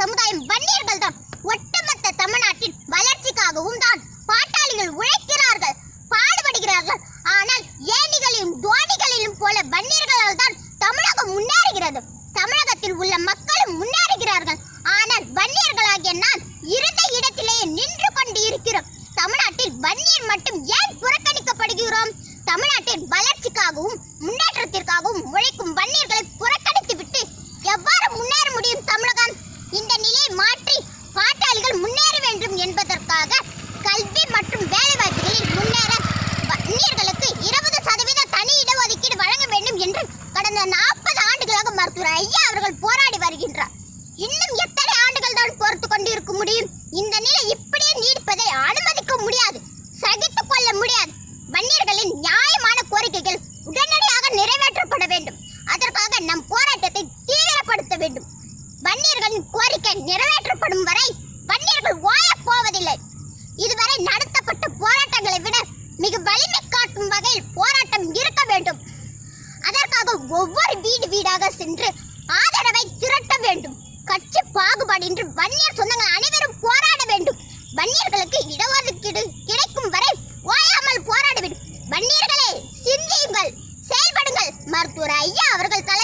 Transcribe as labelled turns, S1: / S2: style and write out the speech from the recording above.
S1: சமுதாயம் வன்னியர்கள் தான். ஒட்டுமொத்த தமிழ்நாட்டின் வளர்ச்சிக்காகவும் தான் பாட்டாளிகள் உழைக்கிறார்கள் பாடுபடுகிறார்கள். ஆனால் ஏணிகளிலும் துவானிகளிலும் போல வன்னியர்களால் தான் தமிழகம் முன்னேறுகிறது. தமிழகத்தில் உள்ள மக்களும் முன்னேறுகிறார்கள். ஆனால் வன்னியர்களாகிய நான் இருந்த இடத்திலேயே நின்று கொண்டு இருக்கிறோம். தமிழ்நாட்டில் வன்னியர் மட்டும் ஏன் புறக்கணிக்கப்படுகிறோம்? தமிழ்நாட்டின் வளர்ச்சிக்காகவும் முன்னேற்றத்திற்காகவும் உழைக்கும் வன்னியர் புறக்கணித்து விட்டு எவ்வாறு முன்னேற முடியும் தமிழகம் இந்த நிலையை மாற்றி பாட்டாளிகள் முன்னேற வேண்டும் என்பதற்காக கல்வி மற்றும் வேலைவாய்ப்புகளில் முன்னேற வன்னியர்களுக்கு இருபது சதவீத தனி இடஒதுக்கீடு வழங்க வேண்டும் என்று கடந்த நாற்பது ஆண்டுகளாக மருத்துவர் ஐயா அவர்கள் போராடி வருகின்றார் இன்னும் எத்தனை ஆண்டுகள் தான் பொறுத்து கொண்டு இருக்க முடியும். இந்த நிலை இப்படியே நீடிப்பதை அனுமதிக்க முடியாது. சகித்துக் கொள்ள முடியாது. வன்னியர்களின் நியாயமான கோரிக்கைகள் உடனடியாக நிறைவேற்றப்பட வேண்டும். அதற்காக நம் போராட்டத்தை தீவிரப்படுத்த வேண்டும். வன்னியர்களின் கோரிக்கை நிறைவேற்றப்படும் வரை வன்னியர்கள் ஓயப் போவதில்லை. இதுவரை நடத்தப்பட்ட போராட்டங்களை விட மிக வலிமை காட்டும் வகையில் போராட்டம் இருக்க வேண்டும். அதற்காக ஒவ்வொரு வீடு வீடாக சென்று ஆதரவை திரட்ட வேண்டும். பாகுபாடு என்று வன்னியர் சொந்தங்கள் அனைவரும் போராட வேண்டும். வன்னியர்களுக்கு இடஒதுக்கீடு கிடைக்கும் வரை ஓயாமல் போராட வேண்டும். வன்னியர்களே சிந்தியுங்கள் செயல்படுங்கள். மருத்துவர் ஐயா அவர்கள் தலை